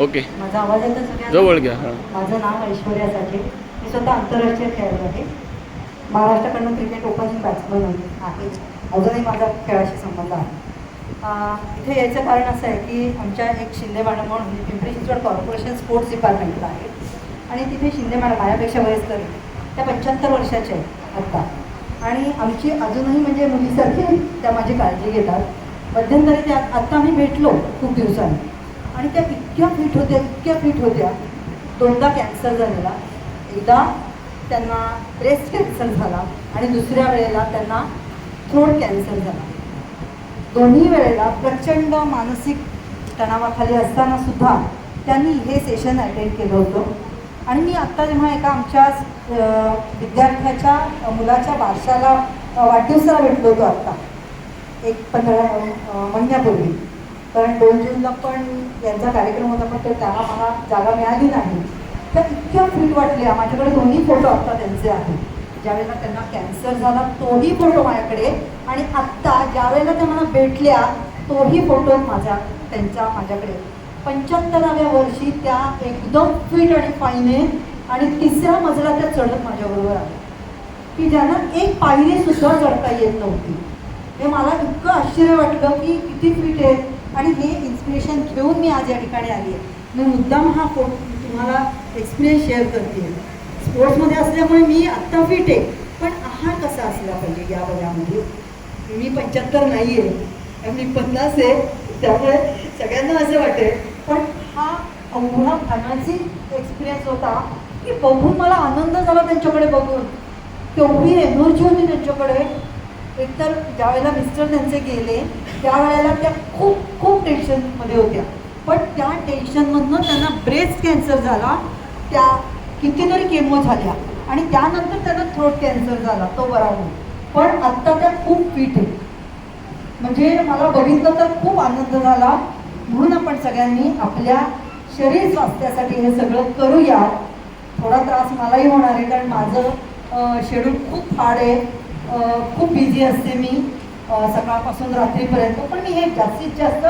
Okay. माझा आवाज येतो सगळ्यांना? जवळ घ्या हां. माझं नाव ऐश्वर्या साठे. मी स्वतः आंतरराष्ट्रीय खेळाडू आहे. महाराष्ट्राकडनं क्रिकेट ओपनिंग बॅट्समन आहे. अजूनही माझा खेळाशी संबंध आहे. इथे यायचं कारण असं आहे की आमच्या एक शिंदे मॅडम म्हणून पिंपरी चिंचवड कॉर्पोरेशन स्पोर्ट्स डिपार्टमेंटला आहे. आणि तिथे शिंदे मॅडम माझ्यापेक्षा वयस्कर. त्या पंच्याहत्तर वर्षाच्या आहेत आत्ता आणि आमची अजूनही म्हणजे मुलीसारखी त्या माझी काळजी घेतात. मध्यंतरी त्या आत्ता आम्ही भेटलो खूप दिवसांनी. आणि त्या इतक्या फिट होत्या इतक्या फिट होत्या. दोनदा कॅन्सर झालेला. एकदा त्यांना ब्रेस्ट कॅन्सर झाला आणि दुसऱ्या वेळेला त्यांना थ्रोट कॅन्सर झाला. दोन्ही वेळेला प्रचंड मानसिक तणावाखाली असताना सुद्धा त्यांनी हे सेशन अटेंड केलं होतं. आणि मी आत्ता जेव्हा एका आमच्या विद्यार्थ्याच्या मुलाच्या बारशाला वाढदिवसाला भेटलो होतो आत्ता एक पंधरा महिन्यापूर्वी. कारण दोन जूनला पण यांचा कार्यक्रम होता पण तर त्याला मला जागा मिळाली नाही. तर इतक्या फिट वाटल्या माझ्याकडे दोन्ही फोटो आत्ता त्यांचे आहेत. ज्यावेळेला त्यांना कॅन्सर झाला तोही फोटो माझ्याकडे. आणि आत्ता ज्यावेळेला त्या मला भेटल्या तोही फोटो माझा त्यांचा माझ्याकडे. पंच्याहत्तराव्या वर्षी त्या एकदम फिट आणि फाईने आणि तिसऱ्या मजला त्या चढत माझ्याबरोबर आल्या की ज्यांना एक पायरी सुद्धा चढता येत नव्हती. हे मला इतकं आश्चर्य वाटलं की किती फिट आहे. आणि हे इन्स्पिरेशन घेऊन मी आज या ठिकाणी आली आहे. मी मुद्दाम हा फो तुम्हाला एक्सपिरियन्स शेअर करते स्पोर्ट्समध्ये असल्यामुळे मी आत्ता फिट आहे पण आहार कसा असला पाहिजे या वयामध्ये मी पंच्याहत्तर नाही आहे मी पन्नास आहे त्यामुळे सगळ्यांना असं वाटेल पण हा एवढा अनाची एक्सपिरियन्स होता की बघून मला आनंद झाला त्यांच्याकडे बघून. तेवढी एनर्जी होती त्यांच्याकडे. एकतर ज्यावेळेला मिस्टर त्यांचे गेले त्यावेळेला त्या खूप खूप टेन्शनमध्ये होत्या. पण त्या टेन्शनमधनं त्यांना ब्रेस्ट कॅन्सर झाला. त्या कितीतरी केमो झाल्या. आणि त्यानंतर त्यांना थ्रोट कॅन्सर झाला तो बरा होऊन. पण आत्ता त्या खूप फिट आहे म्हणजे मला बघितलं तर खूप आनंद झाला. म्हणून आपण सगळ्यांनी आपल्या शरीर स्वास्थ्यासाठी हे सगळं करूया. थोडा त्रास मलाही होणार आहे कारण माझं शेड्यूल खूप हार्ड आहे. खूप बिझी असते मी. सकाळपासून रात्रीपर्यंत. पण मी हे जास्तीत जास्त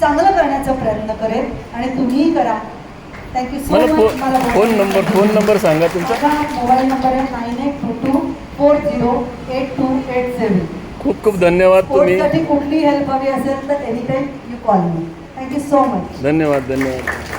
चांगलं करण्याचा प्रयत्न करेन आणि तुम्हीही करा. थँक्यू सो मला मच फो फोन नंबर फोन नंबर सांगा तुमचा. माझा मोबाईल नंबर आहे nine eight two two four zero eight two eight seven. खूप खूप धन्यवाद तुम्ही. स्पोर्ट्ससाठी कुठली हेल्प हवी असेल तर any time you call me thank you so much धन्यवाद धन्यवाद.